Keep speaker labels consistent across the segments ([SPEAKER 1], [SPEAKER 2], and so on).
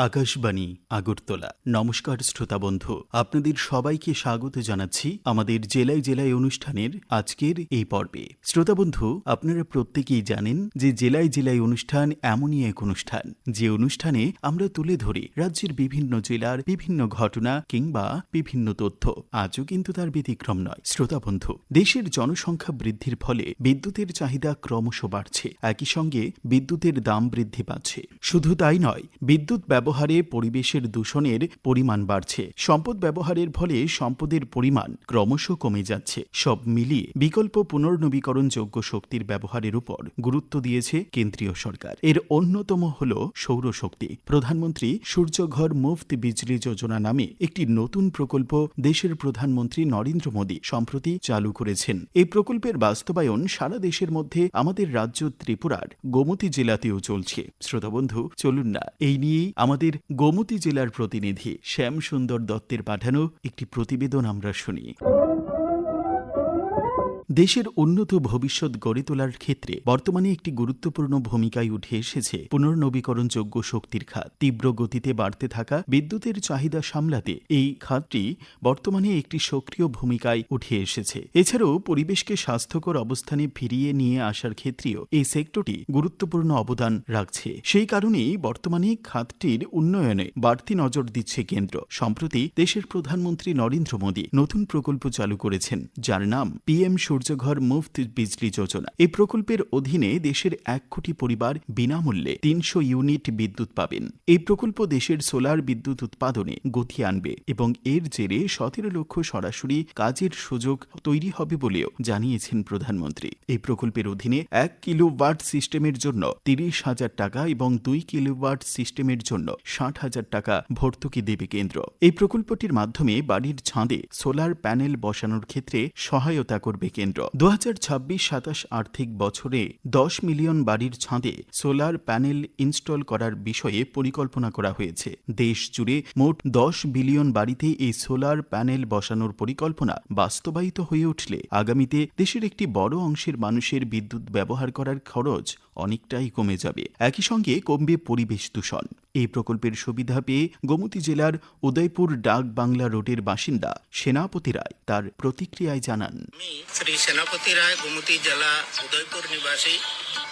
[SPEAKER 1] আকাশবাণী, আগরতলা। নমস্কার শ্রোতা বন্ধু, আপনাদের সবাইকে স্বাগত জানাচ্ছি আমাদের জেলায় জেলায় অনুষ্ঠানের আজকের এই পর্বে। শ্রোতা বন্ধু, আপনারা প্রত্যেকেই জানেন যে জেলায় জেলায় অনুষ্ঠান এমনই এক অনুষ্ঠান। যে অনুষ্ঠানে আমরা তুলে ধরি রাজ্যের বিভিন্ন জেলার বিভিন্ন ঘটনা কিংবা বিভিন্ন তথ্য। আজও কিন্তু তার ব্যতিক্রম নয়। শ্রোতা বন্ধু, দেশের জনসংখ্যা বৃদ্ধির ফলে বিদ্যুতের চাহিদা ক্রমশ বাড়ছে। একই সঙ্গে বিদ্যুতের দাম বৃদ্ধি পাচ্ছে। শুধু তাই নয়, বিদ্যুৎ ব্যবহারে পরিবেশের দূষণের পরিমাণ বাড়ছে। সম্পদ ব্যবহারের ফলে সম্পদের পরিমাণ ক্রমশ কমে যাচ্ছে। সব মিলিয়ে বিকল্প পুনর্নবীকরণযোগ্য শক্তির ব্যবহারের উপর গুরুত্ব দিয়েছে কেন্দ্রীয় সরকার। এর অন্যতম হল সৌরশক্তি। প্রধানমন্ত্রী সূর্যঘর মুফত বিজলি যোজনা নামে একটি নতুন প্রকল্প দেশের প্রধানমন্ত্রী নরেন্দ্র মোদী সম্প্রতি চালু করেছেন। এই প্রকল্পের বাস্তবায়ন সারা দেশের মধ্যে আমাদের রাজ্য ত্রিপুরার গোমতী জেলাতেও চলছে। শ্রোতাবন্ধু চলুন না, এই নিয়েই আমাদের গোমতী জেলার প্রতিনিধি শ্যামসুন্দর দত্তের পাঠানো একটি প্রতিবেদন আমরা শুনি। দেশের উন্নত ভবিষ্যৎ গড়ে তোলার ক্ষেত্রে বর্তমানে একটি গুরুত্বপূর্ণ ভূমিকায় উঠে এসেছে পুনর্নবীকরণযোগ্য শক্তির খাত। তীব্র গতিতে বাড়তে থাকা বিদ্যুতের চাহিদা সামলাতে এই খাতটি বর্তমানে একটি সক্রিয় ভূমিকায় উঠে এসেছে। এছাড়াও পরিবেশকে স্বাস্থ্যকর অবস্থানে ফিরিয়ে নিয়ে আসার ক্ষেত্রেও এই সেক্টরটি গুরুত্বপূর্ণ অবদান রাখছে। সেই কারণেই বর্তমানে খাতটির উন্নয়নে বাড়তি নজর দিচ্ছে কেন্দ্র। সম্প্রতি দেশের প্রধানমন্ত্রী নরেন্দ্র মোদী নতুন প্রকল্প চালু করেছেন, যার নাম পিএম সূর্যঘর মুফত বিজলি যোজনা। এই প্রকল্পের অধীনে দেশের এক কোটি পরিবার বিনামূল্যে তিনশো ইউনিট বিদ্যুৎ পাবেন। এই প্রকল্প দেশের সোলার বিদ্যুৎ উৎপাদনে গতি আনবে এবং এর জেরে সতেরো লক্ষ সরাসরি কাজের সুযোগ তৈরি হবে বলেও জানিয়েছেন প্রধানমন্ত্রী। এই প্রকল্পের অধীনে এক কিলোওয়াট সিস্টেমের জন্য তিরিশ হাজার টাকা এবং দুই কিলোওয়াট সিস্টেমের জন্য ষাট হাজার টাকা ভর্তুকি দেবে কেন্দ্র। এই প্রকল্পটির মাধ্যমে বাড়ির ছাঁদে সোলার প্যানেল বসানোর ক্ষেত্রে সহায়তা করবে কেন্দ্র। দু হাজার সাতাশ আর্থিক বছরে দশ মিলিয়ন বাড়ির ছাদে সোলার প্যানেল ইনস্টল করার বিষয়ে পরিকল্পনা করা হয়েছে। দেশ জুড়ে মোট দশ বিলিয়ন বাড়িতে এই সোলার প্যানেল বসানোর পরিকল্পনা বাস্তবায়িত হয়ে উঠলে আগামীতে দেশের একটি বড় অংশের মানুষের বিদ্যুৎ ব্যবহার করার খরচ অনেকটাই কমে যাবে। একই সঙ্গে কমবে পরিবেশ দূষণ। এই প্রকল্পের সুবিধা পেয়ে গোমতী জেলার উদয়পুর ডাক বাংলা রোডের বাসিন্দা সেনাপতি রায় তার প্রতিক্রিয়ায় জানান।
[SPEAKER 2] শ্রী সেনাপতি রায়, গোমতী জেলা উদয়পুর নিবাসী।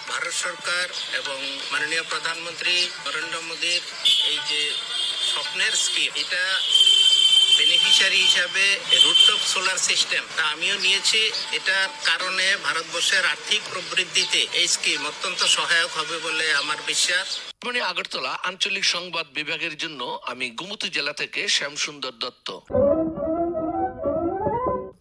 [SPEAKER 2] ভারত সরকার এবং মাননীয় প্রধানমন্ত্রী নরেন্দ্র মোদীর এই যে স্বপ্নের স্কিম, এটা বেনিফিশিয়ারি হিসাবে রুটটপ সোলার সিস্টেম তা আমিও নিয়েছি। এটার কারণে ভারতবর্ষের আর্থিক প্রবৃদ্ধিতে এই স্কিম অত্যন্ত সহায়ক হবে বলে আমার বিশ্বাস।
[SPEAKER 3] আগরতলা আঞ্চলিক সংবাদ বিভাগের জন্য আমি গুমতি জেলা থেকে শ্যামসুন্দর দত্ত।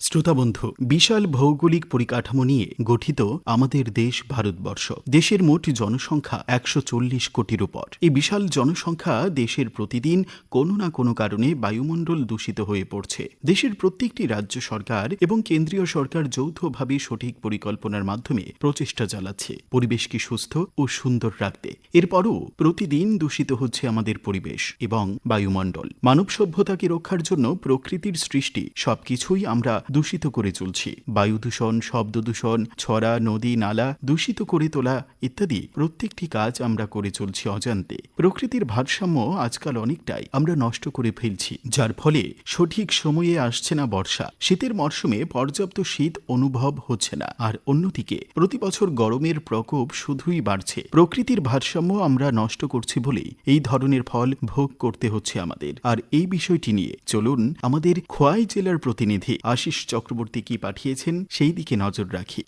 [SPEAKER 1] শ্রোতা বন্ধু বিশাল ভৌগোলিক পরিকাঠামো নিয়ে গঠিত আমাদের দেশ ভারতবর্ষ, দেশের মোট জনসংখ্যা একশো চল্লিশ কোটির উপর। এই বিশাল জনসংখ্যা দেশের প্রতিদিন কোনো না কোনো কারণে বায়ুমণ্ডল দূষিত হয়ে পড়ছে। দেশের প্রত্যেকটি রাজ্য সরকার এবং কেন্দ্রীয় সরকার যৌথভাবে সঠিক পরিকল্পনার মাধ্যমে প্রচেষ্টা চালাচ্ছে। পরিবেশকে সুস্থ ও সুন্দর রাখতে। এরপরও প্রতিদিন দূষিত হচ্ছে আমাদের পরিবেশ এবং বায়ুমণ্ডল। মানব সভ্যতাকে রক্ষার জন্য প্রকৃতির সৃষ্টি সবকিছুই আমরা দূষিত করে চলছি। বায়ু দূষণ, শব্দ দূষণ, ছড়া, নদী, নালা দূষিত করে তোলা ইত্যাদি প্রত্যেকটি কাজ আমরা করে চলছি অজান্তে। প্রকৃতির ভারসাম্য আজকাল অনেকটাই আমরা নষ্ট করে ফেলছি, যার ফলে সঠিক সময়ে আসছে না বর্ষা। শীতের মরশুমে পর্যাপ্ত শীত অনুভব হচ্ছে না। আর অন্যদিকে, প্রতি বছর গরমের প্রকোপ শুধুই বাড়ছে। প্রকৃতির ভারসাম্য আমরা নষ্ট করছি বলেই এই ধরনের ফল ভোগ করতে হচ্ছে আমাদের। আর এই বিষয়টি নিয়ে চলুন আমাদের খোয়াই জেলার প্রতিনিধি আশিস চক্রবর্তী কি পাঠিয়েছেন সেই দিকে নজর রাখি।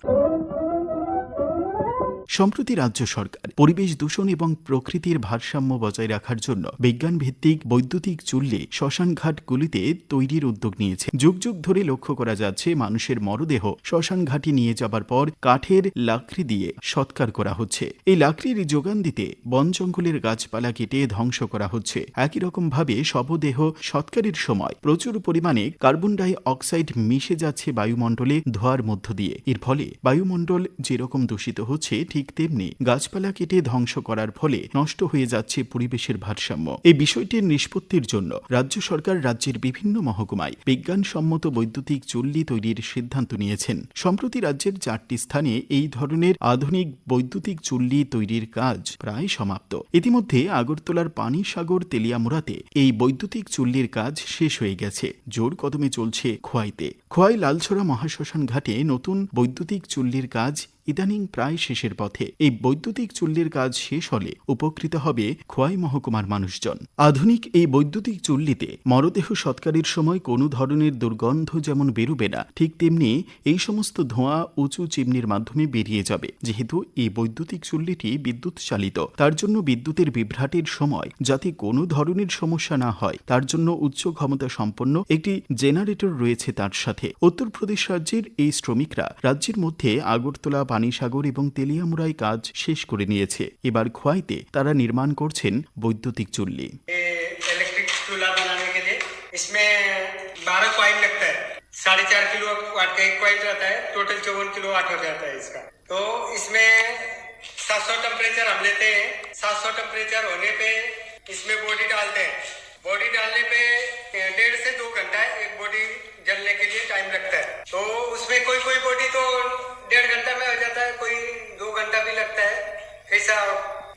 [SPEAKER 1] সম্প্রতি রাজ্য সরকার পরিবেশ দূষণ এবং প্রকৃতির ভারসাম্য বজায় রাখার জন্য বিজ্ঞান ভিত্তিক বৈদ্যুতিক চুল্লি শ্মশানঘাটগুলিতে তৈরির উদ্যোগ নিয়েছে। যুগ যুগ ধরে লক্ষ্য করা যাচ্ছে, মানুষের মরদেহ শ্মশান ঘাটে নিয়ে যাবার পর কাঠের লাকড়ি দিয়ে সৎকার করা হচ্ছে। এই লাকড়ির যোগান দিতে বন জঙ্গলের গাছপালা কেটে ধ্বংস করা হচ্ছে। একই রকম ভাবে শবদেহ সৎকারের সময় প্রচুর পরিমাণে কার্বন ডাই অক্সাইড মিশে যাচ্ছে বায়ুমণ্ডলে ধোয়ার মধ্য দিয়ে। এর ফলে বায়ুমণ্ডল যেরকম দূষিত হচ্ছে, ঠিক ঠিক তেমনি গাছপালা কেটে ধ্বংস করার ফলে নষ্ট হয়ে যাচ্ছে পরিবেশের ভারসাম্য। এই বিষয়টির নিষ্পত্তির জন্য রাজ্য সরকার রাজ্যের বিভিন্ন মহকুমায় বিজ্ঞানসম্মত বৈদ্যুতিক চুল্লি তৈরির সিদ্ধান্ত নিয়েছেন। সম্প্রতি রাজ্যের চারটি স্থানে এই ধরনের আধুনিক বৈদ্যুতিক চুল্লি তৈরির কাজ প্রায় সমাপ্ত। ইতিমধ্যে আগরতলার পানিসাগর তেলিয়ামুড়াতে এই বৈদ্যুতিক চুল্লির কাজ শেষ হয়ে গেছে। জোর কদমে চলছে খোয়াইতে। খোয়াই লালছড়া মহাশ্মশান ঘাটে নতুন বৈদ্যুতিক চুল্লির কাজ ইদানিং প্রায় শেষের পথে। এই বৈদ্যুতিক চুল্লির কাজ শেষ হলে উপকৃত হবে খোয়াই মহকুমার মানুষজন। আধুনিক এই বৈদ্যুতিক চুল্লিতে মরদেহ সৎকারের সময় কোনো ধরনের দুর্গন্ধ যেমন বেরোবে না, ঠিক তেমনি এই সমস্ত ধোঁয়া উঁচু চিমনির মাধ্যমে বেরিয়ে যাবে। যেহেতু এই বৈদ্যুতিক চুল্লিটি বিদ্যুৎ চালিত, তার জন্য বিদ্যুতের বিভ্রাটের সময় যাতে কোনো ধরনের সমস্যা না হয়, তার জন্য উচ্চ ক্ষমতা সম্পন্ন একটি জেনারেটর রয়েছে তার সাথে। উত্তরপ্রদেশ রাজ্যের এই শ্রমিকরা রাজ্যের মধ্যে আগরতলা পানিসাগর এবং তেলিয়ামুড়ায় কাজ শেষ করে নিয়েছে এবার খোয়াইতে তারা নির্মাণ করছেন বৈদ্যুতিক চুল্লি
[SPEAKER 4] ये इलेक्ट्रिक चूल्हा बनाने के लिए इसमें बारह कॉइल लगता है साढ़े चार किलो वाट का एक कॉइल रहता है टोटल चौवन किलो वाट हो जाता है इसका तो इसमें 700 टेम्परेचर हम लेते हैं 700 टेम्परेचर होने पे इसमें बॉडी डालते हैं बॉडी डालने पे डेढ़ से दो घंटा एक बॉडी जलने के लिए टाइम लगता है। तो उसमें कोई कोई बॉडी तो डेढ़ घंटा में हो जाता है, कोई दो घंटा भी लगता है। ऐसा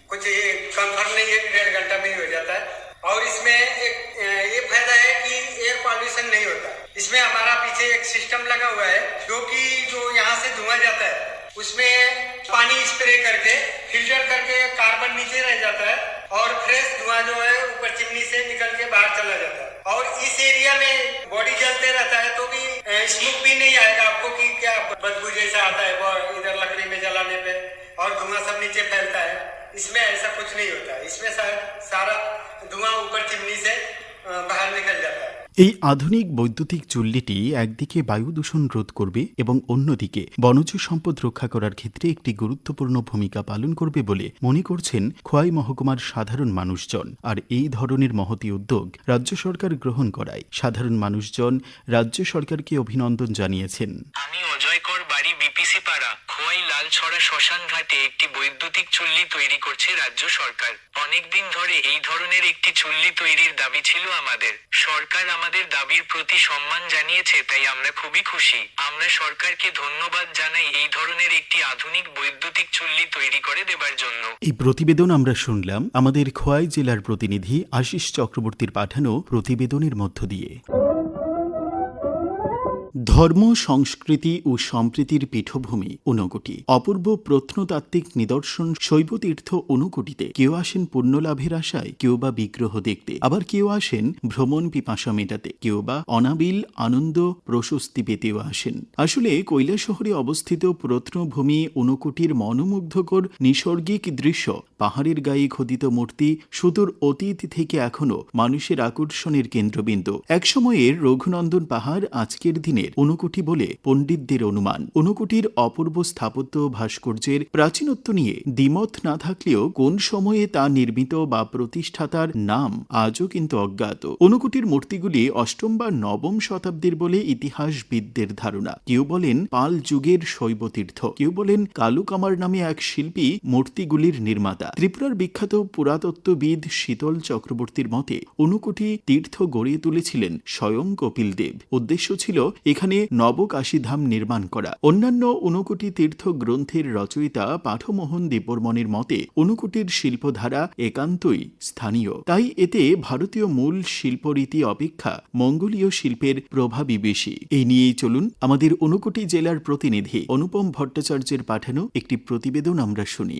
[SPEAKER 4] कुछ ये कंफर्म नहीं है डेढ़ घंटा में ही हो जाता है। और इसमें एक ये फ़ायदा है कि एयर पॉल्यूशन नहीं होता। इसमें हमारा पीछे एक सिस्टम लगा हुआ है, जो कि जो यहाँ से धुआँ जाता है, उसमें पानी स्प्रे करके फ़िल्टर करके कार्बन नीचे रह जाता है। और फ्रेश धुआँ जो है, ऊपर चिमनी से निकल के बाहर चला जाता है। और इस एरिया में बॉडी जलते रहता है तो भी स्मोक भी नहीं आएगा आपको कि क्या बदबू जैसा आता है, वो इधर लकड़ी में जलाने पे, और धुआँ सब नीचे फैलता है। इसमें ऐसा कुछ नहीं होता। है इसमें सारा धुआँ ऊपर चिमनी से बाहर निकल जाता है।
[SPEAKER 1] এই আধুনিক বৈদ্যুতিক চুল্লিটি একদিকে বায়ু দূষণ রোধ করবে এবং অন্যদিকে বনজ সম্পদ রক্ষা করার ক্ষেত্রে একটি গুরুত্বপূর্ণ ভূমিকা পালন করবে বলে মনে করছেন খোয়াই মহকুমার সাধারণ মানুষজন। আর এই ধরনের মহতি উদ্যোগ রাজ্য সরকার গ্রহণ করায়। সাধারণ মানুষজন রাজ্য সরকারকে অভিনন্দন জানিয়েছেন।
[SPEAKER 5] আমি অজয় কর বাড়ি বিপিসি পাড়া। খোয়াই লাল লালছড়া শ্মশান ঘাটে একটি বৈদ্যুতিক চুল্লি তৈরি করছে রাজ্য সরকার। অনেকদিন ধরে এই ধরনের একটি চুল্লি তৈরির দাবি ছিল আমাদের। সরকার আমাদের দাবির প্রতি সম্মান জানিয়েছে, তাই আমরা খুবই খুশি। আমরা সরকারকে ধন্যবাদ জানাই এই ধরনের একটি আধুনিক বৈদ্যুতিক চুল্লি তৈরি করে দেবার জন্য।
[SPEAKER 1] এই প্রতিবেদন আমরা শুনলাম আমাদের খোয়াই জেলার প্রতিনিধি আশিস চক্রবর্তীর পাঠানো প্রতিবেদনের মধ্য দিয়ে। ধর্ম, সংস্কৃতি ও সম্প্রীতির পীঠভূমি ঊনকোটি অপূর্ব প্রত্নতাত্ত্বিক নিদর্শন শৈবতীর্থ ঊনকোটিতে কেউ আসেন পুণ্যলাভের আশায়, কেউ বা বিগ্রহ দেখতে। আবার কেউ আসেন ভ্রমণ পিপাসা মেটাতে, কেউ বা অনাবিল আনন্দ প্রশস্তি পেতেও আসেন। আসলে কৈলা শহরে অবস্থিত প্রত্নভূমি ঊনকোটির মনোমুগ্ধকর নিসর্গিক দৃশ্য, পাহাড়ের গায়ে খোদিত মূর্তি, সুদূর অতীত থেকে এখনও মানুষের আকর্ষণের কেন্দ্রবিন্দু। একসময়ের রঘুনন্দন পাহাড় আজকের দিনের ঊনকোটি বলে পণ্ডিতদের অনুমান। ঊনকোটির অপূর্ব স্থাপত্য ভাস্কর্যের প্রাচীনত্ব নিয়ে দ্বিমত না থাকলেও কোন সময়ে তা নির্মিত বা প্রতিষ্ঠাতার নাম আজও কিন্তু অজ্ঞাত। ঊনকোটির মূর্তিগুলি অষ্টম বা নবম শতাব্দীর বলে ইতিহাসবিদদের ধারণা। কেউ বলেন পাল যুগের শৈবতীর্থ। কেউ বলেন কালুকামার নামে এক শিল্পী মূর্তিগুলির নির্মাতা। ত্রিপুরার বিখ্যাত পুরাতত্ত্ববিদ শীতল চক্রবর্তীর মতে ঊনকোটি তীর্থ গড়িয়ে তুলেছিলেন স্বয়ং কপিল দেব উদ্দেশ্য ছিল এখানে নবকাশীধাম নির্মাণ করা। অন্যান্য ঊনকোটি তীর্থ গ্রন্থের রচয়িতা পাঠমোহন দেববর্মনের মতে, ঊনকোটির শিল্পধারা একান্তই স্থানীয়। তাই এতে ভারতীয় মূল শিল্পরীতি অপেক্ষা মঙ্গোলীয় শিল্পের প্রভাবই বেশি। এই নিয়েই চলুন আমাদের ঊনকোটি জেলার প্রতিনিধি অনুপম ভট্টাচার্যের পাঠানো একটি প্রতিবেদন আমরা শুনি।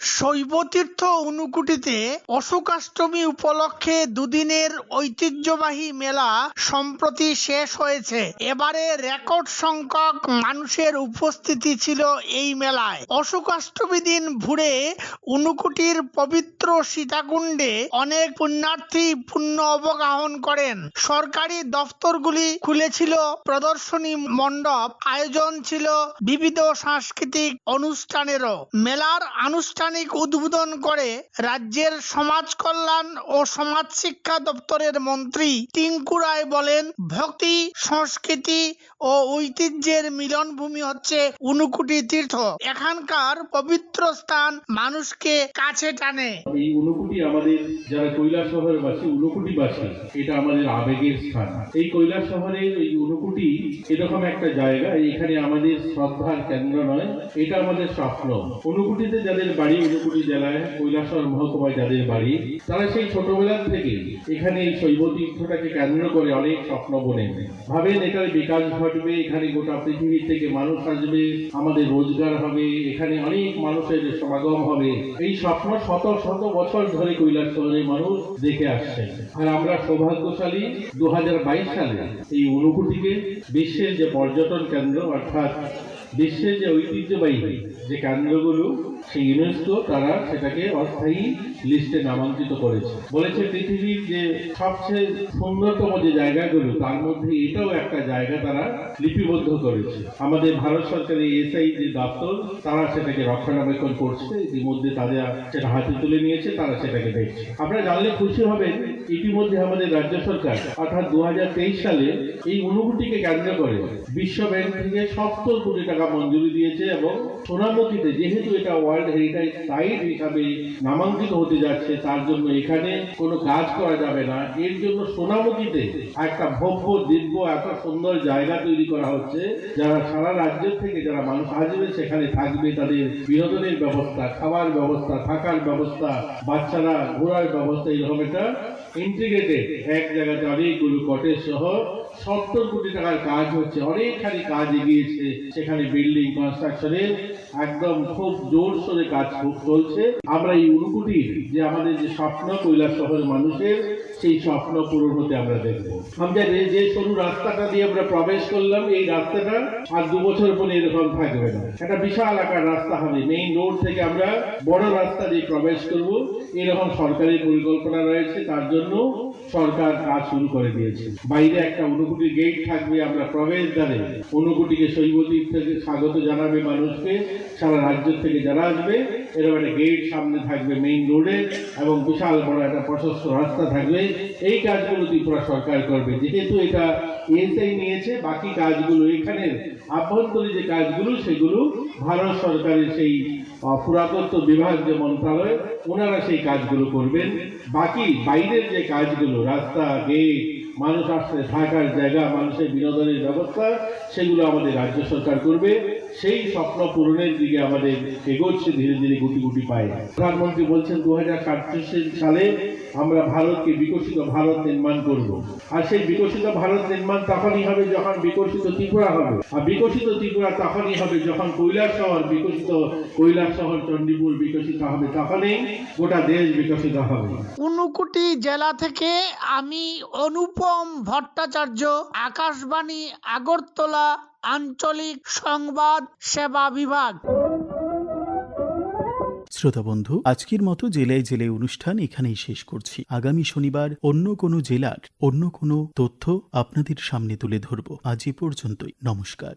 [SPEAKER 6] শৈবতীর্থ অনুকুটিতে অশোকাষ্টমী উপলক্ষে দুদিনের ঐতিহ্যবাহী মেলা সম্প্রতি শেষ হয়েছে। এবারে রেকর্ড সংখ্যক মানুষের উপস্থিতি ছিল এই মেলায়। অশোকাষ্টমী দিন ভুরে অনুকুটির পবিত্র সীতাকুণ্ডে অনেক পুণ্যার্থী পুণ্য অবগাহন করেন। সরকারি দফতরগুলি খুলেছিল, প্রদর্শনী মণ্ডপ আয়োজন ছিল, বিবিধ সাংস্কৃতিক অনুষ্ঠানেরও। মেলার আনুষ্ঠানিক আনুষ্ঠানিক উদ্বোধন করে রাজ্যের সমাজ কল্যাণ ও সমাজ শিক্ষা দপ্তরের মন্ত্রী টিঙ্কু রায় বলেন, ভক্তি, সংস্কৃতি ও ঐতিহ্যের মিলনভূমি হচ্ছে উনুকুটি তীর্থ। এখানকার পবিত্র স্থান মানুষকে কাছে টানে।
[SPEAKER 7] এই ঊনকুটি আমাদের যারা কৈলাস শহরের বাসী ঊনকুটি বাসী এটা আমাদের আবেগের স্থান। এই কৈলাস শহরের এই ঊনকুটি এরকম একটা জায়গা, এখানে আমাদের শ্রদ্ধার কেন্দ্র নয়, এটা আমাদের স্বপ্ন ঊনকুটিতে যাদের বাড়ি ঊনকুটি জেলায় কৈলাসহর মহকুমায় যাদের বাড়ি, তারা সেই ছোটবেলা থেকে এখানে এই শৈব তীর্থটাকে কেন্দ্র করে অনেক স্বপ্ন বোনেন ভাবেন এটার বিকাশ ঘটবে, এখানে গোটা পৃথিবীর থেকে মানুষ আসবে, আমাদের রোজগার হবে, এখানে অনেক মানুষের সমাগম হবে। এই স্বপ্ন শত শত বছর ধরে কৈলাস শহরের মানুষ দেখে আসছে। আর আমরা সৌভাগ্যশালী দু হাজার বাইশ সালে এই অনুভূতিকে বিশ্বের যে পর্যটন কেন্দ্র, অর্থাৎ বিশ্বের যে ঐতিহ্যবাহী যে কেন্দ্রগুলো সেই ইউনেস্কো তারা সেটাকে অস্থায়ী লিস্টে নামাঙ্কিত করেছে। বলেছে পৃথিবীর যে সবচেয়ে সুন্দরতম যে জায়গাগুলো, তার মধ্যে এটাও একটা জায়গা তারা লিপিবদ্ধ করেছে। আমাদের ভারত সরকারের এসআই যে দপ্তর, তারা সেটাকে রক্ষণাবেক্ষণ করছে। ইতিমধ্যে তারা সেটা হাতে তুলে নিয়েছে, তারা সেটাকে দেখছে। আপনারা জানলে খুশি হবেন ইতিমধ্যে আমাদের রাজ্য সরকার অর্থাৎ দু হাজার তেইশ সালে এই অনুভূতিকে কেন্দ্র করে বিশ্ব ব্যাংক থেকে সত্তর কোটি টাকা মঞ্জুরি দিয়েছে এবং সোনামুখীতে যেহেতু এটা ওয়ার্ল্ড হেরিটেজ সাইট হিসাবে নামাঙ্কিত হতে যাচ্ছে, তার জন্য এখানে কোনো কাজ করা যাবে না। এর জন্য সোনামুখীতে একটা ভব্য, দিব্য, এত সুন্দর জায়গা তৈরি করা হচ্ছে, যারা সারা রাজ্য থেকে যারা মানুষ আসবে, সেখানে থাকবে তাদের বিনোদনের ব্যবস্থা, খাওয়ার ব্যবস্থা, থাকার ব্যবস্থা, বাচ্চারা ঘোরার ব্যবস্থা, এরকম একটা ইন্টিগ্রেটেড এক জায়গাতে অনেকগুলো কটেজ সহ সত্তর কোটি টাকার কাজ হচ্ছে, অনেকখানি কাজ এগিয়েছে সেখানে বিল্ডিং কনস্ট্রাকশনের একদম খুব জোর সোরে কাজ চলছে। আমরা এই উনকুটির যে আমাদের যে স্বপ্ন কৈলাস শহরের মানুষের সেই স্বপ্ন পূরণ হতে আমরা দেখব। আমরা যে সরু রাস্তাটা দিয়ে আমরা প্রবেশ করলাম, এই রাস্তাটা আর দু বছর পরে এরকম থাকবে না। একটা বিশাল আকার রাস্তা হবে। মেইন রোড থেকে আমরা বড় রাস্তা দিয়ে প্রবেশ করব। এরকম সরকারি পরিকল্পনা রয়েছে, তার জন্য সরকার কাজ শুরু করে দিয়েছে। বাইরে একটা অনুকুটি গেট থাকবে, আমরা প্রবেশ দ্বারে অনুকুটিকে শৈবদ্বীপ থেকে স্বাগত জানাবে মানুষকে, সারা রাজ্য থেকে যারা আসবে এরকম একটা গেট সামনে থাকবে মেইন রোডে এবং বিশাল বড় একটা প্রশস্ত রাস্তা থাকবে। এই কাজগুলো ত্রিপুরা সরকার করবে। যেহেতু এটা এসআই নিয়েছে, বাকি কাজগুলো এখানে আভ্যন্তরীণ যে কাজগুলো, সেগুলো ভারত সরকারের সেই পুরাতত্ত্ব বিভাগ যে মন্ত্রণালয় ওনারা সেই কাজগুলো করবেন। বাকি বাইরের যে কাজগুলো, রাস্তা গেট মানুষ আসলে থাকার জায়গা, মানুষের বিনোদনের ব্যবস্থা, সেগুলো আমাদের রাজ্য সরকার করবে। সেই স্বপ্ন পূরণের দিকে আমাদের এগোচ্ছে, ধীরে ধীরে গুটি গুটি পায়। প্রধানমন্ত্রী বলছেন দু হাজার সালে আমরা ভারতকে বিকশিত ভারত নির্মাণ করব। আর সেই বিকশিত ভারত নির্মাণ তখনই হবে যখন বিকশিত ত্রিপুরা হবে। আর বিকশিত ত্রিপুরা তখনই হবে যখন কৈলাস শহর বিকশিত, কৈলাস শহর চণ্ডীপুর বিকশিত হবে তখনই গোটা দেশ বিকশিত হবে।
[SPEAKER 6] উনুকুটি জেলা থেকে আমি অনুপম ভট্টাচার্য, আকাশবাণী, আগরতলা আঞ্চলিক সংবাদ সেবা বিভাগ।
[SPEAKER 1] শ্রোতা বন্ধু, আজকের মতো জেলায় জেলায় অনুষ্ঠান এখানেই শেষ করছি। আগামী শনিবার অন্য কোনো জেলার অন্য কোনো তথ্য আপনাদের সামনে তুলে ধরব। আজ এ পর্যন্তই। নমস্কার।